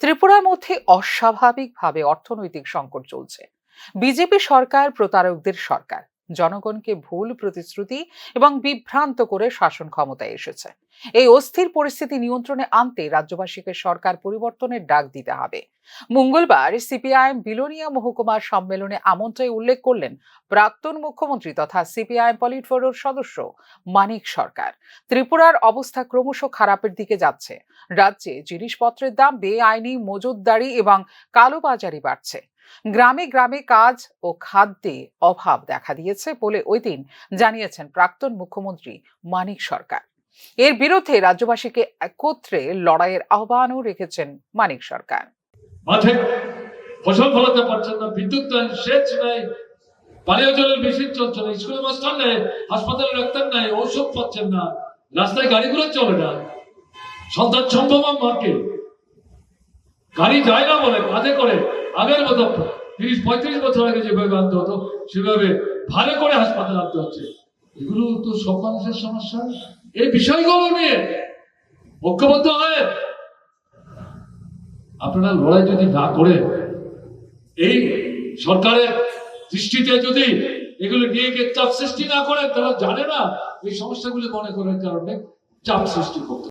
ত্রিপুরার মধ্যে অস্বাভাবিকভাবে অর্থনৈতিক সংকট চলছে। বিজেপি সরকার প্রতারকদের সরকার। জনগণকে ভুল প্রতিশ্রুতি এবং বিভ্রান্ত করে শাসন ক্ষমতায় এসেছে। এই অস্থির পরিস্থিতি নিয়ন্ত্রণে আনতে রাজ্যবাসীকে সরকার পরিবর্তনের ডাক দিতে হবে। মঙ্গলবার সিপিআইএম বিলোনিয়া মহকুমার সম্মেলনে আমন্ত্রণে উল্লেখ করলেন প্রাক্তন মুখ্যমন্ত্রী তথা সিপিআইএম পলিট ব্যুরোর সদস্য মানিক সরকার। ত্রিপুরার অবস্থা ক্রমশ খারাপের দিকে যাচ্ছে। রাজ্যে জিনিসপত্রের দাম বেআইনি, মজুতদারি এবং কালোবাজারি বাড়ছে। গ্রামে গ্রামে কাজ ও খাদ্যে অভাব দেখা দিয়েছে বলে ওই দিন জানিয়েছেন প্রাক্তন মুখ্যমন্ত্রী মানিক সরকার। এর বিরুদ্ধে রাজ্যবাসীকে একত্রে লড়াইয়ের আহ্বানও রেখেছেন মানিক সরকার। মাঠে ফসল ফলাতে পারছেন না বিদ্যুৎ নেই সেচ নেই, পানীয় জলের মেশিন চলছে না, স্কুলে মাস্টার নেই, হাসপাতালে ডাক্তার পাচ্ছেন না, রাস্তায় গাড়িগুলো চলে না। সন্তান সম্ভব গাড়ি যায় না বলে করে আগের মতো তিরিশ, পঁয়ত্রিশ বছর আগে যেভাবে আনতে হতো, সেভাবে ভালো করে হাসপাতালে আনতে হচ্ছে। এগুলো তো সব মানুষের সমস্যা। এই বিষয়গুলো নিয়ে ঐক্যবদ্ধ হয়ে আপনারা লড়াই যদি না করে, এই সরকারের দৃষ্টিতে যদি এগুলো নিয়ে গিয়ে চাপ সৃষ্টি না করেন তারা জানে না এই সমস্যাগুলি মনে করার কারণে চাপ সৃষ্টি করতে